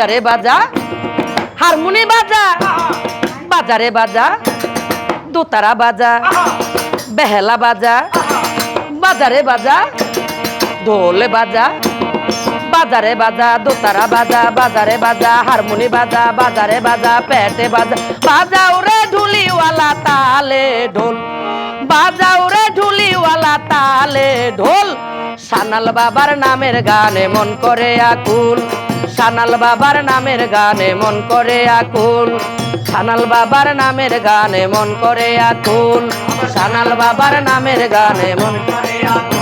বাজারে বাজা, হারমোনি বাজা, বাজারে বাজা, দোতারা বাজা, বেহেলা বাজা, বাজারে বাজা, ঢোলে বাজা, বাজারে বাজা, দোতারা বাজা, বাজারে বাজা, হারমোনি বাজা, বাজারে বাজা, পেটে বাজা, বাজাও রে ঢুলিওয়ালা তালে ঢোল, বাজাও রে ঢুলিওয়ালা তালে ঢোল, সানাল বাবার নামের গানে মন করে আকুল। সানাল বাবার নামের গানে মন করে আকুল। সানাল বাবার নামের গানে মন করে আকুল। সানাল বাবার নামের গানে মন করে নামের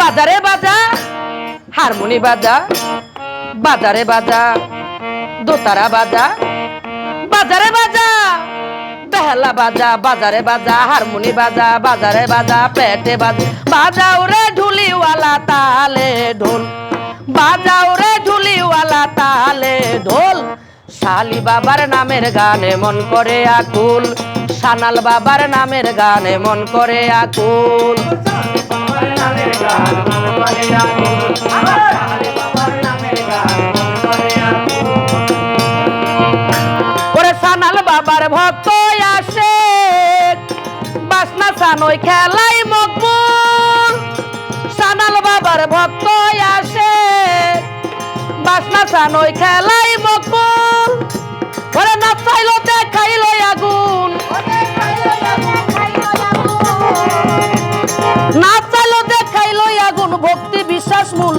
বাজারে বাজা, হারমোনি বাজা, বাজারে বাজা, দোতারা বাজা, বাজারে বাজা। বেহালা বাজা, বাজারে বাজা, হারমোনি বাজা, বাজারে বাজা, পেটে বাজা। বাজাও রে ঢুলিওয়ালা তালে ঢোল। বাজাও রে ঢুলিওয়ালা তালে ঢোল। শালি বাবার নামের গানে মন করে আকুল। সানাল বাবার নামের গানে মন করে আকুল। বাবার ভক্ত আসে। বাসনা সানই খেলাই মকবুল। সানাল বাবার ভক্ত আসে। বাসনা সানই খেলাই মকবুল। ওরে না চাইলো দেখাইলো আগুন। না চাইলো দেখাইলো আগুন। ভক্তি বিশ্বাস মূল।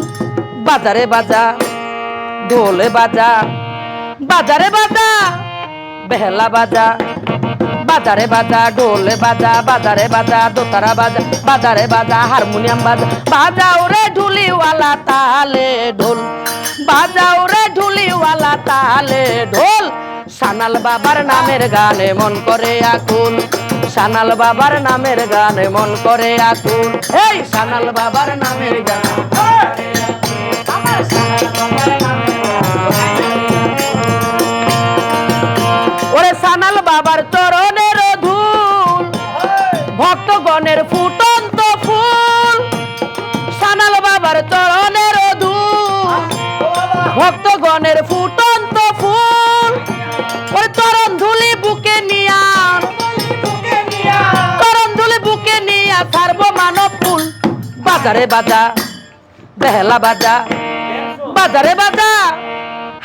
বাজারে বাজা, ঢোলে বাজা, বাজারে বাজা। বেহেলা বাজা, বাজারে বাজা, ঢোলে বাজা, বাজারে বাজা, দোতারা বাজা, বাজারে বাজা, হারমোনিয়াম বাজা, বাজাও রে ঢুলিওয়ালা তালে ঢোল, বাজাও রে ঢুলিওয়ালা তালে ঢোল। সানাল বাবার নামের গানে মন করে আকুল, সানাল বাবার নামের গানে মন করে আকুল। এই সানাল বাবার নামের গান। ভক্তগণের ফুটন্ত ফুল, সানাল বাবার চরণের ধুল ভক্তগণের ফুটন্ত ফুল, ওই চরণ ধুলি বুকে নিয়া। চরণ ধুলি বুকে নিয়া ছাড়ব মানব ফুল, বাজারে বাজা, বেহেলা বাজা, বাজারে বাজা,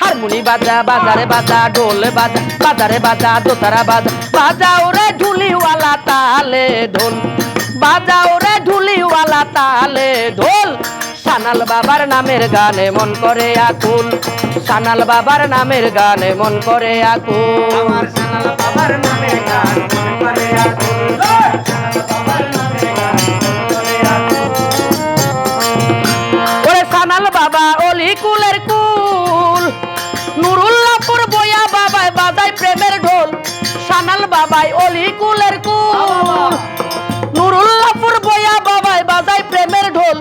হারমোনি বাজা, বাজারে বাজা, ঢোল বাজা, বাজারে বাজা, দোতারা বাজা, বাজাও রে ঢুলিওয়ালা তালে ঢোল। বাজাও রে ঢুলিওয়ালা তালে ঢোল। সানাল বাবার নামের গানে মন করে আকুল। সানাল বাবার নামের গানে মন করে আকুল। আমার সানাল বাবার নামে গান মন করে আকুল। বাবার নামে গান করে আকুল ওরে সানাল বাবা অলি কুলের কুল। নুরুল্লাহপুর বয়া বাবাই বাজাই প্রেমের ঢোল। সানাল বাবাই অলি কুলের কুল। নুরুল্লাহপুর বয়া বাবাই বাজাই প্রেমের ঢোল।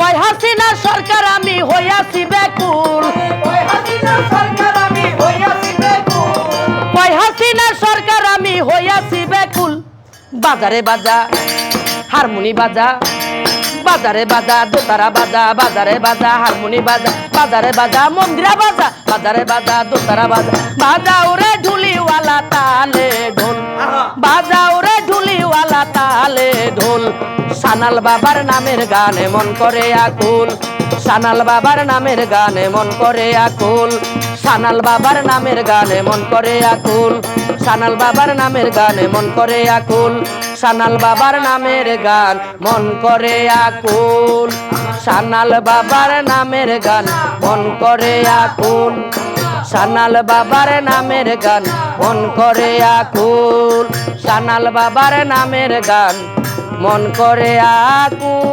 কয় হাসিনা সরকার আমি হইয়াছি বেকুল ওই হাসিনা সরকার আমি হইয়াছি বেকুল কয় হাসিনা সরকার আমি হইয়াছি বেকুল বাজারে বাজা হারমোনি বাজা বাজারে বাজা দোতারা বাজা বাজারে বাজা হারমোনি বাজা বাজারে বাজা মন্দিরা বাজা বাজারে বাজা দোতারা বাজা। বাজাও রে ঢুলিওয়ালা তালে ঢোল বাজাও রে ঢুলিওয়ালা তালে ঢোল। সানাল বাবার নামের গানে মন করে আকুল। সানাল বাবার নামের গানে মন করে আকুল। সানাল বাবার নামের গানে মন করে আকুল। সানাল বাবার নামের গানে মন করে আকুল। সানাল বাবার নামের গান মন করে আকুল। সানাল বাবার নামের গান মন করে আকুল। সানাল বাবার নামের গান মন করে আকুল। সানাল বাবার নামের গান মন করে আকুল।